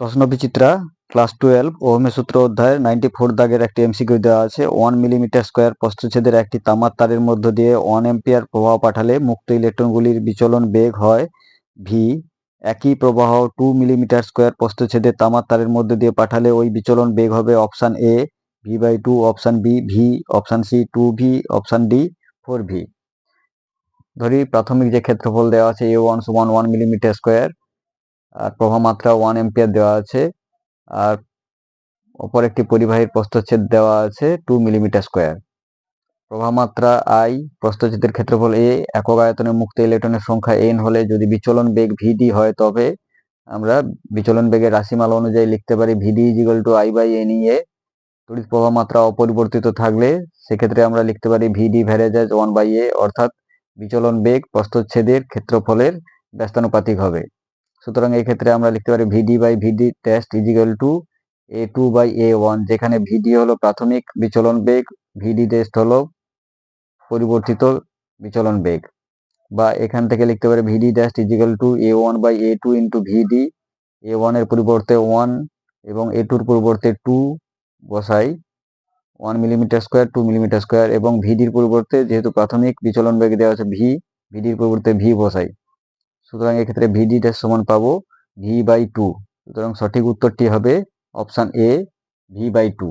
প্রশ্ন বিচিত্রা class twelve ওহমের সূত্র অধ্যায়ের নাইনটি ফোর দাগের একটি এমসিকিউ দেওয়া আছে। ওয়ান মিলিমিটার স্কোয়ার প্রস্থচ্ছেদের একটি তামার তারের মধ্য দিয়ে ওয়ান এম্পিয়ার প্রবাহ পাঠালে মুক্ত ইলেকট্রনগুলির বিচলন বেগ হয় ভি একই প্রবাহ টু মিলিমিটার স্কোয়ার প্রস্থচ্ছেদের তামার তারের মধ্য দিয়ে পাঠালে ওই বিচলন বেগ হবে option A V by two, option B V option C two V option D four V ধরি প্রাথমিক যে ক্ষেত্রফল দেওয়া আছে এ ওয়ান সমান ওয়ান মিলিমিটার স্কোয়ার প্রবাহ মাত্রা ওয়ান এম্পিয়ার দেওয়া আছে। আর অপর একটি পরিবাহীর প্রস্থচ্ছেদ দেওয়া আছে টু মিলিমিটার স্কোয়ার প্রবাহ মাত্রা আই প্রস্থচ্ছেদের ক্ষেত্রফল এ একক আয়তনে মুক্ত ইলেকট্রনের সংখ্যা এন হলে যদি বিচলন বেগ ভিডি হয় তবে আমরা বিচলন বেগের রাশিমালা অনুযায়ী লিখতে পারি V D equal to I by N A তড়িৎ প্রবাহ মাত্রা অপরিবর্তিত থাকলে সেক্ষেত্রে আমরা লিখতে পারি ভিডি ভ্যারেজাজ ওয়ান বাই এ অর্থাৎ বিচলন বেগ প্রস্থচ্ছেদের ক্ষেত্রফলের ব্যস্তানুপাতিক হবে। সুতরাং এই ক্ষেত্রে আমরা লিখতে পারি V D by V D test equal to A two by A one যেখানে ভিডি হলো প্রাথমিক বিচলন বেগ ভিডি টেস্ট হলো পরিবর্তিত বিচলন বেগ। বা এখান থেকে লিখতে পারি V D dash equal to A one by A two into V D A ওয়ানের পরিবর্তে ওয়ান এবং এ টুর পরিবর্তে টু বসাই one millimetre square two millimetre square এবং ভিডির পরিবর্তে যেহেতু প্রাথমিক বিচলন বেগ দেওয়া আছে ভি ভিডির পরিবর্তে ভি বসাই। সুতরাং এক্ষেত্রে ভিডিটা সমান পাবো ভি বাই টু সুতরাং সঠিক উত্তরটি হবে option A V by two